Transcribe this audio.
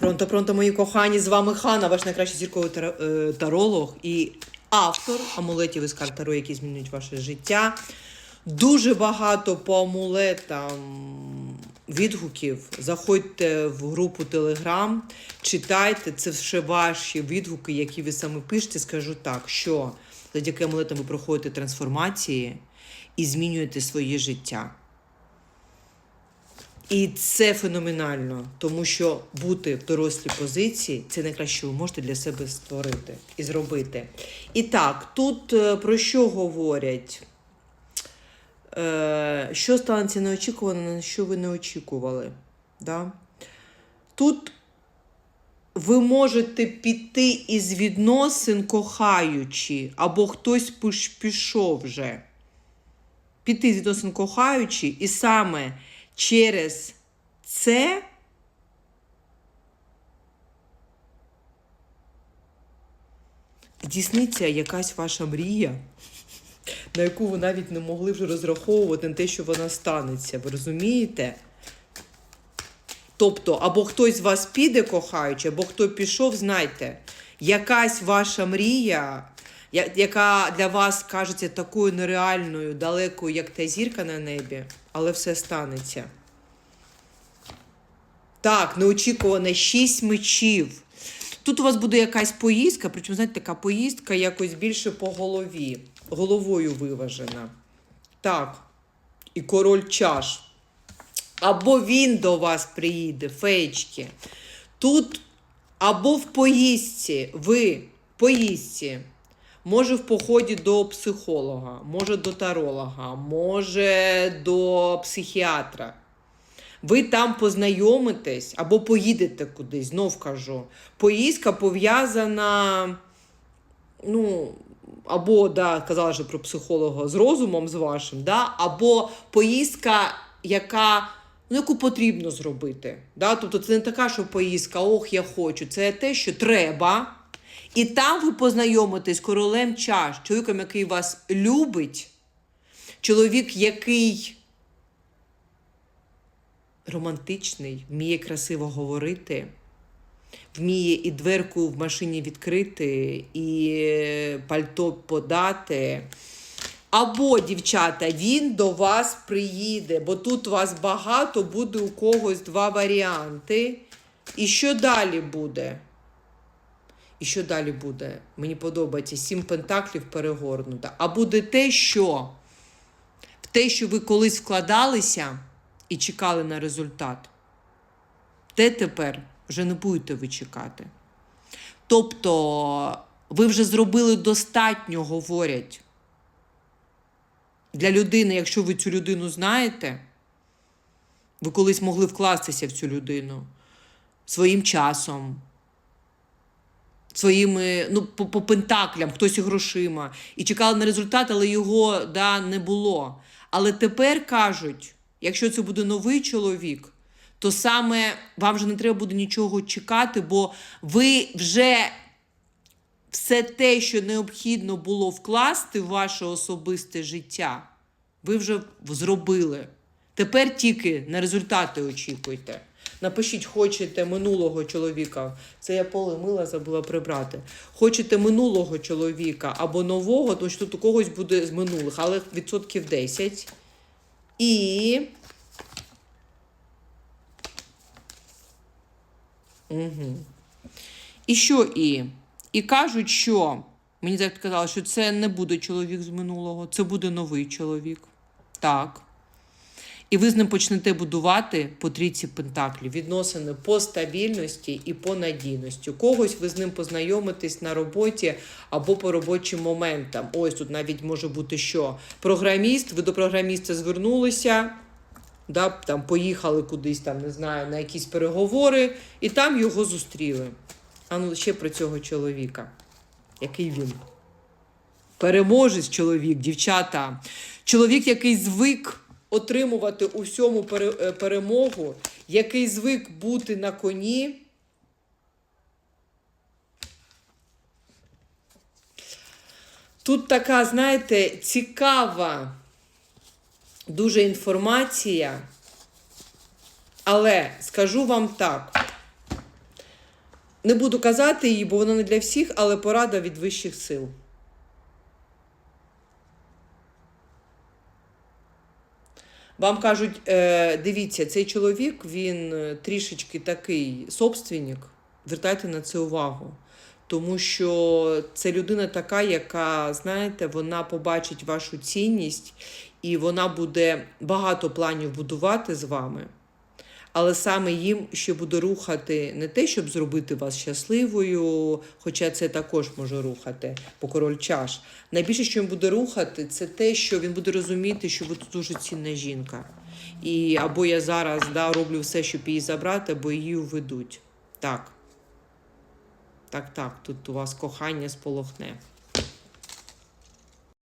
Пронто, пронто, мої кохані, з вами Хана, ваш найкращий зірковий е, таролог і автор амулетів із карт Таро, які змінюють ваше життя. Дуже багато по амулетам відгуків. Заходьте в групу Telegram, читайте, це ще ваші відгуки, які ви саме пишете. Скажу так, що завдяки амулетам ви проходите трансформації і змінюєте своє життя. І це феноменально, тому що бути в дорослій позиції це найкраще, ви можете для себе створити і зробити. І так, тут е, про що говорять? Е, Що станеться неочікувано, на що ви не очікували? Да? Тут ви можете піти із відносин кохаючи, або хтось пішов вже. Піти з відносин кохаючи, і саме через це здійсниться якась ваша мрія, на яку ви навіть не могли вже розраховувати на те, що вона станеться. Ви розумієте? Тобто, або хтось з вас піде кохаючи, або хто пішов, знайте, якась ваша мрія, яка для вас кажеться такою нереальною, далекою, як та зірка на небі, але все станеться. Так, неочікуване шість мечів. Тут у вас буде якась поїздка, причому, знаєте, така поїздка якось більше по голові, головою виважена. Так, і король чаш. Або він до вас приїде, феєчки. Тут або в поїздці, ви в поїздці, може в поході до психолога, може до таролога, може до психіатра. Ви там познайомитесь або поїдете кудись, знов кажу. Поїздка пов'язана, ну, або да, казала вже про психолога з розумом з вашим, да, або поїздка, яка, ну, яку потрібно зробити. Да? Тобто це не така, що поїздка, ох, я хочу. Це те, що треба. І там ви познайомитесь з королем чаш, чоловіком, який вас любить, чоловік, який романтичний, вміє красиво говорити, вміє і дверку в машині відкрити, і пальто подати. Або, дівчата, він до вас приїде, бо тут вас багато, буде у когось два варіанти. І що далі буде? І що далі буде? Мені подобається сім пентаклів перегорнута. А буде те, що в те, що ви колись вкладалися і чекали на результат, те тепер вже не будете ви чекати. Тобто, ви вже зробили достатньо, говорять. Для людини, якщо ви цю людину знаєте, ви колись могли вкластися в цю людину своїм часом, своїми, ну, по, по пентаклям, хтось і грошима, і чекали на результат, але його да, не було. Але тепер кажуть, якщо це буде новий чоловік, то саме вам вже не треба буде нічого чекати, бо ви вже все те, що необхідно було вкласти в ваше особисте життя, ви вже зробили. Тепер тільки на результати очікуйте. Напишіть, хочете минулого чоловіка. Це я поле мила забула прибрати. Хочете минулого чоловіка або нового, тому тут у когось буде з минулих, але відсотків 10. І. Угу. І що і? І кажуть, що мені так казали, що це не буде чоловік з минулого, це буде новий чоловік. Так. І ви з ним почнете будувати по трійці пентаклів, відносини по стабільності і по надійності. Когось ви з ним познайомитесь на роботі або по робочим моментам. Ось тут навіть може бути що. Програміст, ви до програміста звернулися, да, там поїхали кудись, там, не знаю, на якісь переговори, і там його зустріли. А ну ще про цього чоловіка. Який він? Переможець чоловік, дівчата. Чоловік, який звик отримувати у всьому е, перемогу, який звик бути на коні. Тут така, знаєте, цікава дуже інформація. Але скажу вам так: Не буду казати її, бо вона не для всіх, але порада від вищих сил. Вам кажуть, е, дивіться, цей чоловік, він е, трішечки такий собственник. Звертайте на це увагу. Тому що це людина така, яка, знаєте, вона побачить вашу цінність і вона буде багато планів будувати з вами. Але саме їм буде рухати не те, щоб зробити вас щасливою, хоча це також може рухати по король чаш. Найбільше, що він буде рухати, це те, що він буде розуміти, що ви дуже цінна жінка. І або я зараз да, роблю все, щоб її забрати, або її уведуть. Так. Так, так, тут у вас кохання сполохне.